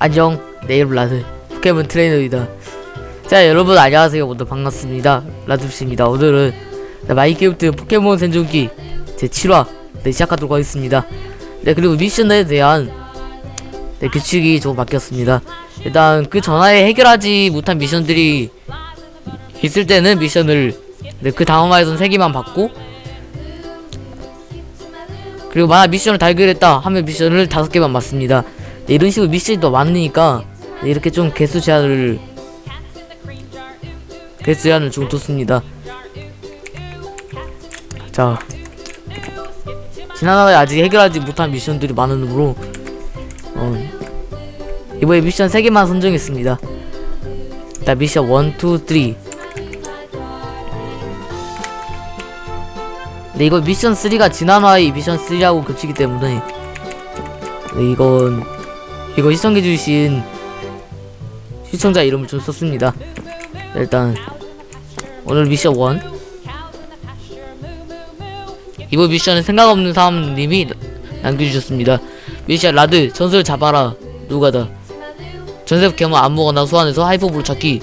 안녕 내 이름 라드. 포켓몬 트레이너이다. 자 여러분 안녕하세요. 모두 반갑습니다. 라드씨입니다. 오늘은 네, 마이크래프트 포켓몬 생존기 제7화 네, 시작하도록 하겠습니다. 네 그리고 미션에 대한 네, 규칙이 조금 바뀌었습니다. 일단 그 전화에 해결하지 못한 미션들이 있을 때는 미션을 네, 그 다음 화에선 3개만 받고 그리고 만약 미션을 다 해결했다 하면 미션을 5개만 받습니다. 네, 이런 식으로 미션이 더 많으니까 네, 이렇게 좀 개수 제한을 개수 제한을 좀 뒀습니다. 자 지난화에 아직 해결하지 못한 미션들이 많으므로 어, 이번에 미션 3개만 선정했습니다. 일단 미션 1, 2, 3 근데 이거 미션 3가 지난화의 미션 3하고 겹치기 때문에 네, 이건 이거 시청해주신 시청자 이름을 좀 썼습니다. 일단 오늘 미션 1 이번 미션은 생각 없는 사람님이 남겨주셨습니다. 미션 라드 전설 잡아라. 누가다 전세 포켓몬 아무거나 소환해서 하이퍼볼 찾기.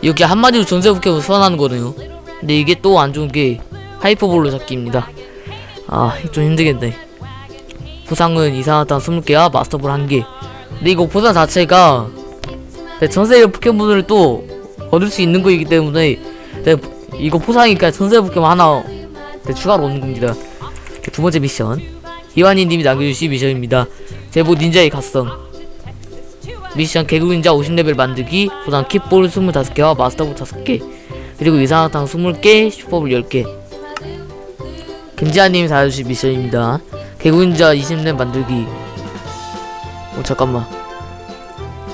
이렇게 한마디로 전세 포켓몬 소환하는 거네요. 근데 이게 또 안 좋은 게 하이퍼볼로 잡기입니다. 아 좀 힘들겠네. 보상은 이상하단 20개와 마스터볼 1개 근데 이거 보상 자체가 네, 전세 포켓몬을 또 얻을 수 있는 거이기 때문에 네, 이거 보상이니까 전세 포켓몬 하나 네, 추가로 오는 겁니다. 네, 두 번째 미션. 이완희님이 남겨주신 미션입니다. 제보 닌자의 갓성. 미션 개구인자 50레벨 만들기 보상 kit볼 25개와 마스터볼 5개 그리고 이상학당 20개 슈퍼볼 10개. 김지아님이 달아주신 미션입니다. 개구인자 20렙 만들기 어 잠깐만.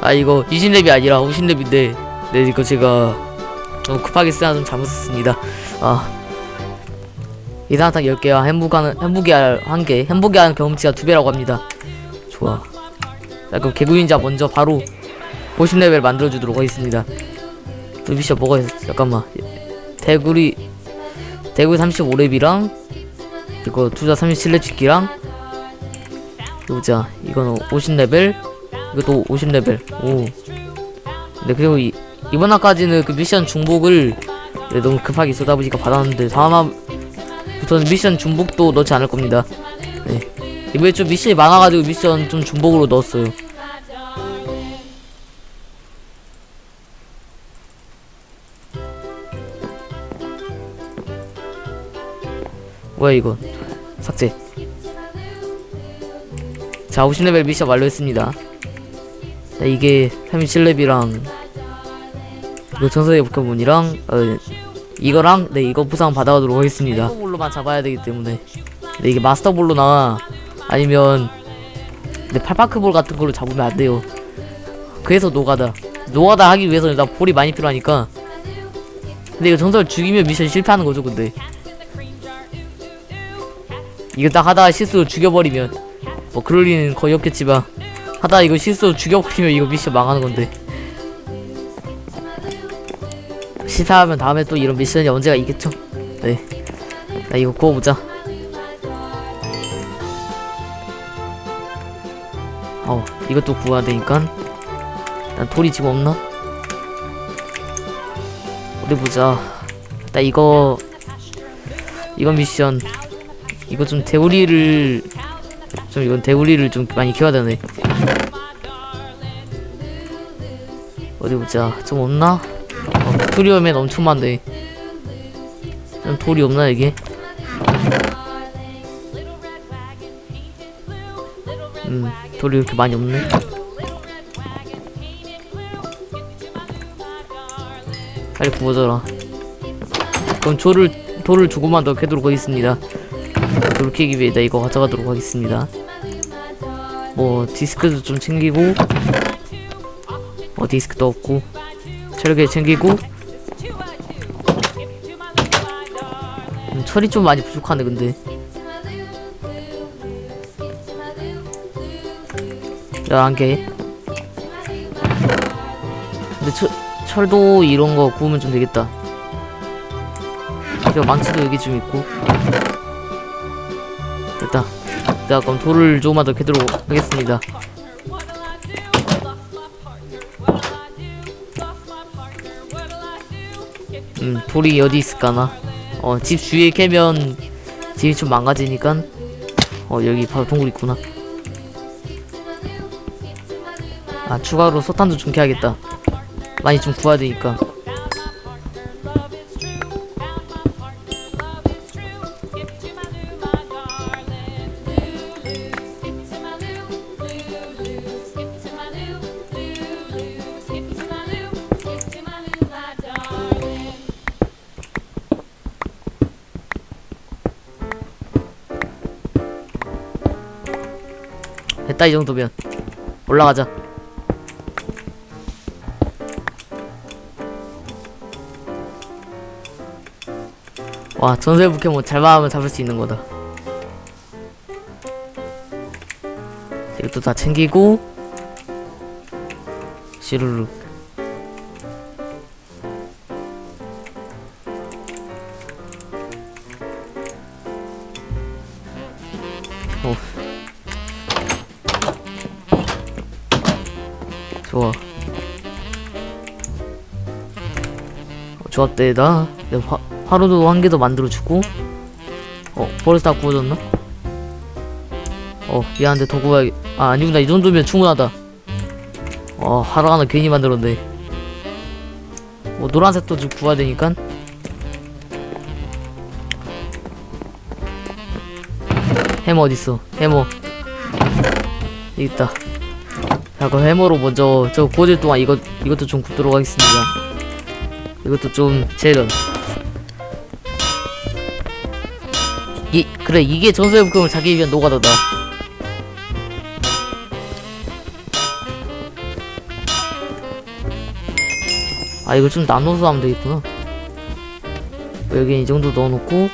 아 이거 20렙이 아니라 50렙인데 네 이거 제가 너무 급하게 쓰나 좀 잘못 썼습니다. 아. 이상학당 10개와 햄버거 햄버기 알 1개 햄버기 알 경험치가 2배라고 합니다. 좋아. 자 그럼 개구인자 먼저 바로 50레벨 만들어주도록 하겠습니다. 또 미션 뭐가 있어 잠깐만. 대구리 대구 35렙이랑 이거 투자 37렙 찍기랑 보자 이거는 50레벨 이것도 50레벨. 오. 네, 그리고 이, 이번 화까지는 그 미션 중복을 네, 너무 급하게 쓰다 보니까 받았는데 다음 화부터는 미션 중복도 넣지 않을 겁니다. 네. 이번에 좀 미션이 많아가지고 미션 좀 중복으로 넣었어요. 뭐야 이거? 삭제 자 50레벨 미션 완료했습니다. 자 이게 37렙이랑 이거 전설의 포켓몬이랑 어, 이거랑 네 이거 부상 받아가도록 하겠습니다. 마스터볼로만 잡아야 되기 때문에. 네 이게 마스터볼로나 아니면 네 팔파크볼 같은 걸로 잡으면 안 돼요. 그래서 노가다. 노가다 하기 위해서는 일단 볼이 많이 필요하니까. 근데 이거 전설 죽이면 미션 실패하는 거죠 근데. 이거 딱 하다가 실수로 죽여버리면 뭐 그럴 리는 거의 없겠지만 하다가 이거 실수로 죽여버리면 이거 미션 망하는 건데. 실패하면 다음에 또 이런 미션이 언제가 있겠죠? 네. 자 이거 구워보자. 어 이것도 구워야 되니까. 난 돌이 지금 없나? 어디 보자. 나 이거 이건 미션. 이거 좀 대우리를 좀 이건 대우리를 좀 많이 키워야 되네. 어디 보자. 좀 없나? 어, 튜토리얼맨 엄청 많네 좀 돌이 없나 이게? 음 돌이 이렇게 많이 없네. 빨리 구워져라. 그럼 돌을 돌을 조금만 더 캐도록 하겠습니다. 돌 캐기 위해 나 이거 가져가도록 하겠습니다 뭐 디스크도 좀 챙기고 어 디스크도 없고 철개 챙기고 음, 철이 좀 많이 부족하네 근데. 열한 개. 근데 철, 철도 이런 거 구우면 좀 되겠다. 그리고 망치도 여기 좀 있고 자 그럼 돌을 조금만 더 캐도록 하겠습니다. 음 돌이 어디 있을까나? 어 집 주위에 캐면 집이 좀 망가지니까 어 여기 바로 동굴 있구나. 아 추가로 소탄도 좀 캐야겠다. 많이 좀 구워야 되니까. 이 정도면. 올라가자. 와 전설 포켓몬 잘만 하면 잡을 수 있는 거다. 이것도 다 챙기고 시루룩 오 좋아. 어, 조합대에다. 내가 화, 화로도 한 개 더 만들어주고. 어 벌써 다 구워졌나? 어 미안한데 더 구워야 아 아니구나. 이 정도면 충분하다. 어 하루 하나 괜히 만들었네. 뭐 노란색도 좀 구워야 되니까. 해머 어딨어? 해머. 여기 있다 자 그럼 해머로 먼저 저 구워질 동안 이것 이것도 좀 굽도록 하겠습니다. 이것도 좀 재련 이 그래 이게 전설의 부금을 자기 위한 노가다다. 아 이걸 좀 나눠서 하면 되겠구나. 여기 이 정도 넣어놓고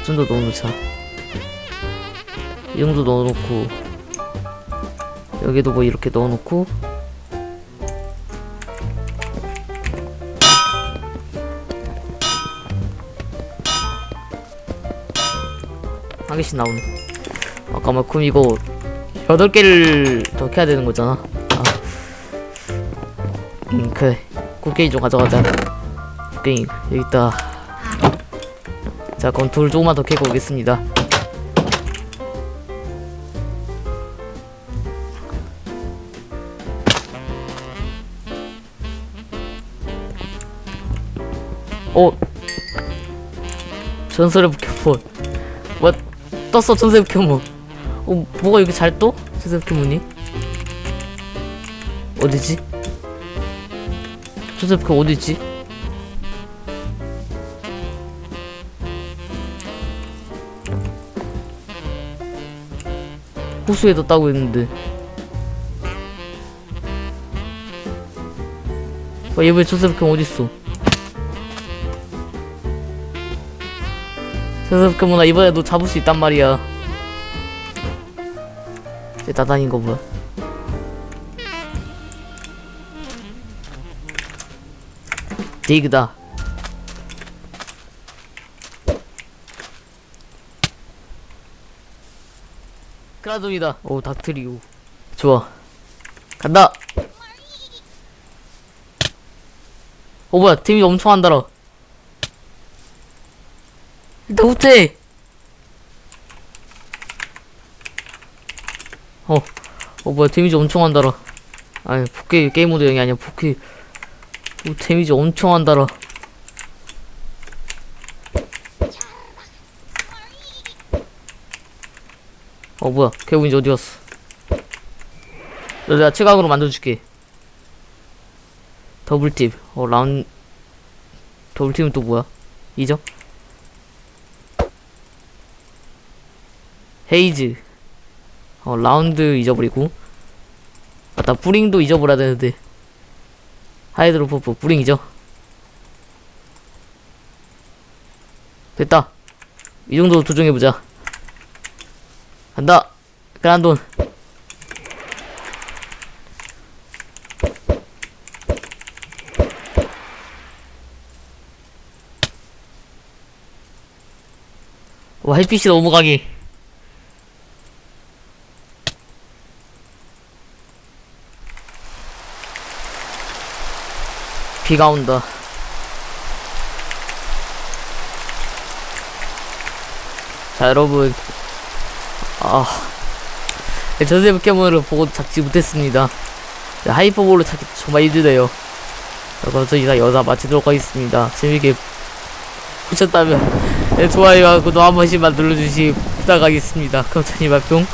이 정도 넣어놓자. 이 정도 넣어놓고 여기도 뭐 이렇게 넣어놓고. 한 개씩 나오네. 잠깐만 그럼 이거 여덟 개를 더 캐야 되는 거잖아. 아. 음 그래. 꽃게이 좀 가져가자. 꽃게이 여기 있다. 자 그럼 돌 조금만 더 캐고 오겠습니다 어 전설의 포켓몬 뭐 떴어 전설의 포켓몬 어 뭐가 이렇게 잘 떠? 전설의 포켓몬이 어디지? 전설의 포켓몬 어디지? 호수에 뒀다고 했는데 어, 얘왜 전설의 포켓몬 어딨어 전설 포켓몬아 이번에 너 잡을 수 있단 말이야. 쟤 나다닌 거 뭐야? 디그다. 크라돔이다. 오 닥트리오. 좋아. 간다. 어 뭐야. 데미지 엄청 한달아 나 못해 어, 어 뭐야 데미지 엄청 한달아 아니 포켓 게임 모드 영이 아니야 포켓 오, 데미지 엄청 한달아 어 뭐야 개구인지 어디 갔어? 너 내가 최강으로 만들어줄게. 더블팁. 어 라운 더블팁은 또 뭐야? 이죠 헤이즈. 어 라운드 잊어버리고. 맞다 뿌링도 잊어버려야 되는데. 하이드로 포프 뿌링이죠 됐다. 이 정도 조정해보자. 간다. 그란돈. 와 햇빛이 강해 비가 온다. 자, 여러분. 아. 전세 포켓몬을 보고 잡지 못했습니다. 네, 하이퍼볼로 찾기 정말 힘드네요. 그래서 이상 여자 마치도록 하겠습니다. 재밌게 보셨다면 네, 좋아요와 구독 한 번씩만 눌러주시 부탁하겠습니다. 그럼 천이 발뿅.